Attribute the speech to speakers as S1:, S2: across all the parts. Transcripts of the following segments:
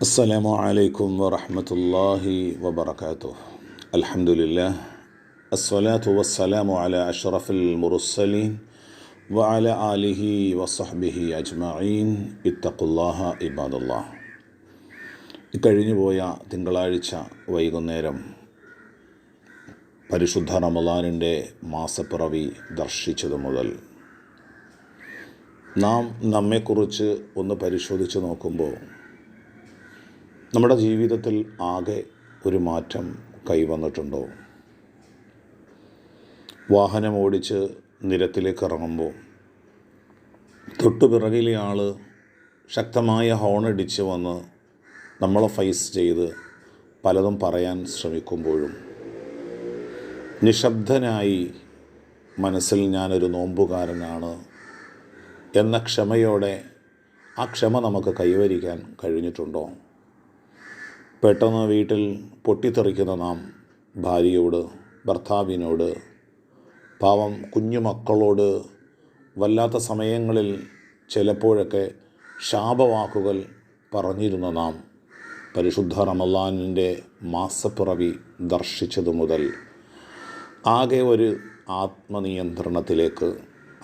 S1: السلام عليكم ورحمة الله وبركاته الحمد لله الصلاة والسلام على أشرف المرسلين وعلى آله وصحبه أجمعين اتقوا الله عباد الله ഇക്കഴിഞ്ഞു പോയ തിങ്കളാഴ്ച വൈകുന്നേരം പരിശുദ്ധ റമദാനിൻ്റെ മാസപ്പിറവി ദർശിച്ചതു മുതൽ നാം നമ്മെക്കുറിച്ച് ഒന്ന് പരിശോധിച്ച് നോക്കുമ്പോൾ നമ്മുടെ ജീവിതത്തിൽ ആകെ ഒരു മാറ്റം കൈവന്നിട്ടുണ്ടോ? വാഹനം ഓടിച്ച് നിരത്തിലേക്ക് ഇറങ്ങുമ്പോൾ തൊട്ടുപിറകിലെ ആൾ ശക്തമായ ഹോണടിച്ച് വന്ന് നമ്മളെ ഫേസ് ചെയ്ത് പലതും പറയാൻ ശ്രമിക്കുമ്പോഴും നിശബ്ദനായി മനസ്സിൽ ഞാനൊരു നോമ്പുകാരനാണ് എന്ന ക്ഷമയോടെ ആ ക്ഷമ നമുക്ക് കൈവരിക്കാൻ കഴിഞ്ഞിട്ടുണ്ടോ? പെട്ടെന്ന് വീട്ടിൽ പൊട്ടിത്തെറിക്കുന്ന നാം ഭാര്യയോട് ഭർത്താവിനോട് പാവം കുഞ്ഞു മക്കളോട് വല്ലാത്ത സമയങ്ങളിൽ ചിലപ്പോഴൊക്കെ ശാപവാക്കുകൾ പറഞ്ഞിരുന്ന നാം പരിശുദ്ധ റമലാനിന്റെ മാസപ്പിറവി ദർശിച്ചതു മുതൽ ആകെ ഒരു ആത്മനിയന്ത്രണത്തിലേക്ക്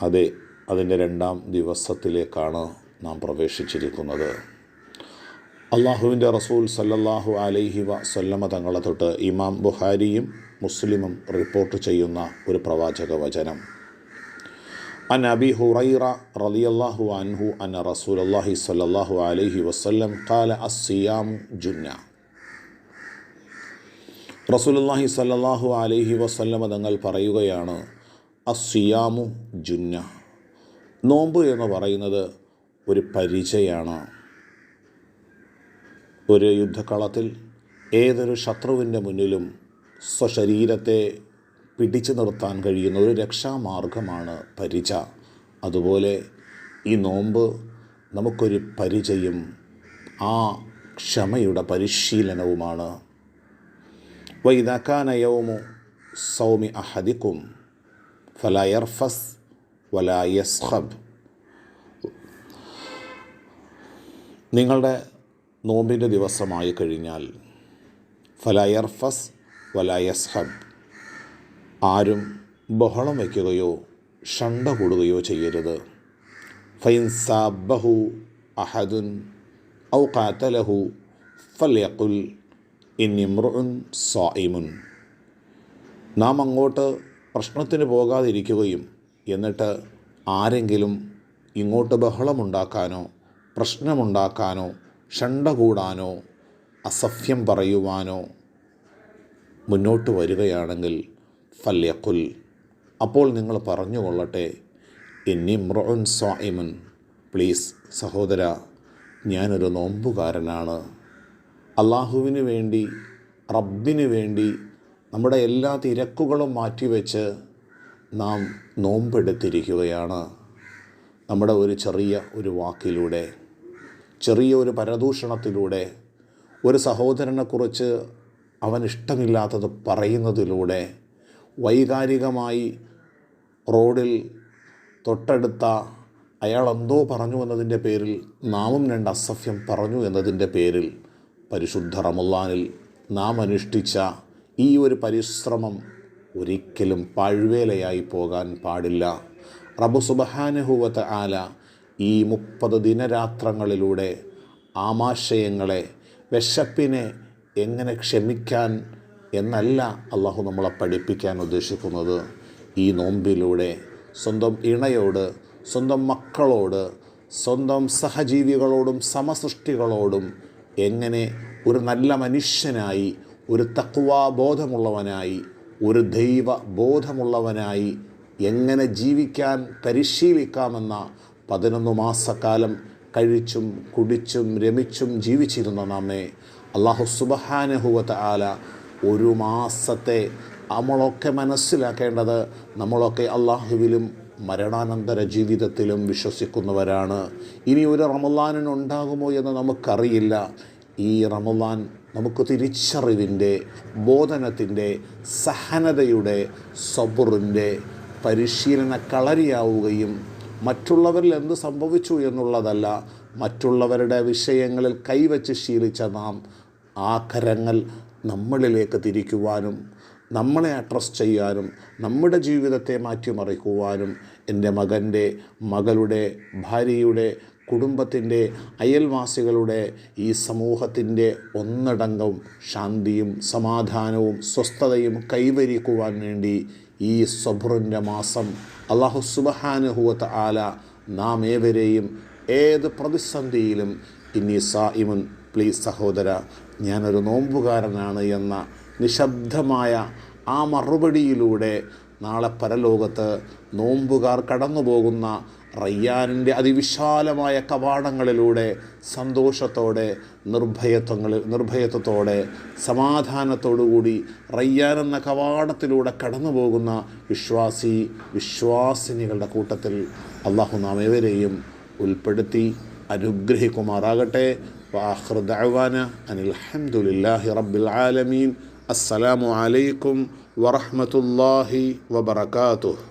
S1: അതെ അതിന്റെ രണ്ടാം ദിവസത്തിലേക്കാണ് നാം പ്രവേശിച്ചിരിക്കുന്നത്. അള്ളാഹുവിന്റെ റസൂൽ സല്ലല്ലാഹു അലൈഹി വസല്ലമ തങ്ങളെ തൊട്ട് ഇമാം ബുഹാരിയും മുസ്ലിമും റിപ്പോർട്ട് ചെയ്യുന്ന ഒരു പ്രവാചക വചനം. അൻ അബി ഹുറൈറ റളിയല്ലാഹു അൻഹു അന്ന അള്ളാഹി സ്വല്ലല്ലാഹു അലൈഹി വസല്ലം ഖാല അസിയാം ജുന്ന. റസൂലുള്ളാഹി സ്വല്ലല്ലാഹു അലൈഹി വസല്ലമ തങ്ങൾ പറയുകയാണ് അസ്സിയാമു ജുന്ന. നോമ്പ് എന്ന് പറയുന്നത് ഒരു പരിചയാണ് ഒരു യുദ്ധക്കളത്തിൽ ഏതൊരു ശത്രുവിന്റെ മുന്നിലും സ്വശരീരത്തെ പിടിച്ചു നിർത്താൻ കഴിയുന്ന ഒരു രക്ഷാമാർഗമാണ് പരിച. അതുപോലെ ഈ നോമ്പ് നമുക്കൊരു പരിചയും ആ ക്ഷമയുടെ പരിശീലനവുമാണ്. വൈദാക്കാനയവുമു സൗമി അഹദിക്കും ഫലയർഫസ് വലായസ്ഹബ് നിങ്ങളുടെ നോമ്പിന്റെ ദിവസമായി കഴിഞ്ഞാൽ ഫലയർഫസ് വലയസ്ഹബ് ആരും ബഹളം വയ്ക്കുകയോ ഷണ്ട കൂടുകയോ ചെയ്യരുത്. ഫൈൻ സാബഹു അഹദുൻ ഔ കാത്തലഹു ഫലയക്കുൽ ഇന്നിമ്രുൻ സ്വായിമുൻ നാം അങ്ങോട്ട് പ്രശ്നത്തിന് പോകാതിരിക്കുകയും എന്നിട്ട് ആരെങ്കിലും ഇങ്ങോട്ട് ബഹളമുണ്ടാക്കാനോ പ്രശ്നമുണ്ടാക്കാനോ ഷണ്ട കൂടാനോ അസഫ്യം പറയുവാനോ മുന്നോട്ട് വരികയാണെങ്കിൽ ഫല്യക്കുൽ അപ്പോൾ നിങ്ങൾ പറഞ്ഞുകൊള്ളട്ടെ എന്നി മ്രോൻ സ്വായിമൻ പ്ലീസ് സഹോദര ഞാനൊരു നോമ്പുകാരനാണ്. അള്ളാഹുവിന് വേണ്ടി റബ്ബിന് വേണ്ടി നമ്മുടെ എല്ലാ തിരക്കുകളും മാറ്റിവെച്ച് നാം നോമ്പെടുത്തിരിക്കുകയാണ്. നമ്മുടെ ഒരു ചെറിയ ഒരു വാക്കിലൂടെ ചെറിയ ഒരു പരദൂഷണത്തിലൂടെ ഒരു സഹോദരനെക്കുറിച്ച് അവൻ ഇഷ്ടമില്ലാത്തത് പറയുന്നതിലൂടെ വൈകാരികമായി റോഡിൽ തൊട്ടടുത്ത അയാൾ എന്തോ പറഞ്ഞു എന്നതിന്റെ പേരിൽ നാമും രണ്ട് അസഭ്യം പറഞ്ഞു എന്നതിന്റെ പേരിൽ പരിശുദ്ധ റമുല്ലാനിൽ നാം അനുഷ്ഠിച്ച ഈ ഒരു പരിശ്രമം ഒരിക്കലും പാഴ്വേലയായി പോകാൻ പാടില്ല. റബു സുബഹാനുഹൂവത്ത് ആല ഈ മുപ്പത് ദിനരാത്രങ്ങളിലൂടെ ആമാശയങ്ങളെ വിശപ്പിനെ എങ്ങനെ ക്ഷമിക്കാൻ എന്നല്ല അള്ളാഹു നമ്മളെ പഠിപ്പിക്കാൻ ഉദ്ദേശിക്കുന്നത്. ഈ നോമ്പിലൂടെ സ്വന്തം ഇണയോട് സ്വന്തം മക്കളോട് സ്വന്തം സഹജീവികളോടും സമസൃഷ്ടികളോടും എങ്ങനെ ഒരു നല്ല മനുഷ്യനായി ഒരു തക്വാ ബോധമുള്ളവനായി ഒരു ദൈവ ബോധമുള്ളവനായി എങ്ങനെ ജീവിക്കാൻ പരിശീലിക്കാമെന്ന പതിനൊന്ന് മാസക്കാലം കഴിച്ചും കുടിച്ചും രമിച്ചും ജീവിച്ചിരുന്ന നമ്മെ അള്ളാഹു സുബഹാനഹുവത്ത് ആല ഒരു മാസത്തെ നമ്മളൊക്കെ മനസ്സിലാക്കേണ്ടത് നമ്മളൊക്കെ അള്ളാഹുവിലും മരണാനന്തര ജീവിതത്തിലും വിശ്വസിക്കുന്നവരാണ്. ഇനി ഒരു റമലാനിന് എന്ന് നമുക്കറിയില്ല. ഈ റമലാൻ നമുക്ക് തിരിച്ചറിവിന്റെ ബോധനത്തിന്റെ സഹനതയുടെ സബുറിന്റെ പരിശീലന കളരിയാവുകയും മറ്റുള്ളവരിൽ എന്ത് സംഭവിച്ചു എന്നുള്ളതല്ല മറ്റുള്ളവരുടെ വിഷയങ്ങളിൽ കൈവച്ച് ശീലിച്ച നാം ആ കരങ്ങൾ നമ്മളിലേക്ക് തിരിക്കുവാനും നമ്മളെ അഡ്രസ് ചെയ്യാനും നമ്മുടെ ജീവിതത്തെ മാറ്റിമറിക്കുവാനും എന്റെ മകന്റെ മകളുടെ ഭാര്യയുടെ കുടുംബത്തിന്റെ അയൽവാസികളുടെ ഈ സമൂഹത്തിന്റെ ഒന്നടങ്കം ശാന്തിയും സമാധാനവും സ്വസ്ഥതയും കൈവരിക്കുവാൻ വേണ്ടി ഈ സബുറിന്റെ മാസം അള്ളാഹു സുബഹാനുഹുവത്ത് ആല നാം ഏവരെയും ഏത് പ്രതിസന്ധിയിലും ഇനി സായിമുൻ പ്ലീസ് സഹോദര ഞാനൊരു നോമ്പുകാരനാണ് എന്ന നിശബ്ദമായ ആ മറുപടിയിലൂടെ നാളെ പരലോകത്ത് നോമ്പുകാർ കടന്നു പോകുന്ന റയ്യാനിന്റെ അതിവിശാലമായ കവാടങ്ങളിലൂടെ സന്തോഷത്തോടെ നിർഭയത്വങ്ങളിൽ നിർഭയത്വത്തോടെ സമാധാനത്തോടുകൂടി റയ്യാൻ എന്ന കവാടത്തിലൂടെ കടന്നു പോകുന്ന വിശ്വാസി വിശ്വാസിനികളുടെ കൂട്ടത്തിൽ അള്ളാഹു നാം ഏവരെയും ഉൾപ്പെടുത്തി അനുഗ്രഹിക്കുമാറാകട്ടെ. വാഹൃ ദഅവാന അനിൽ റബ്ബിൽ ആലമീൻ. അസ്സലാമു അലൈക്കും വറഹ്മത്തുള്ളാഹി വബറകാതുഹു.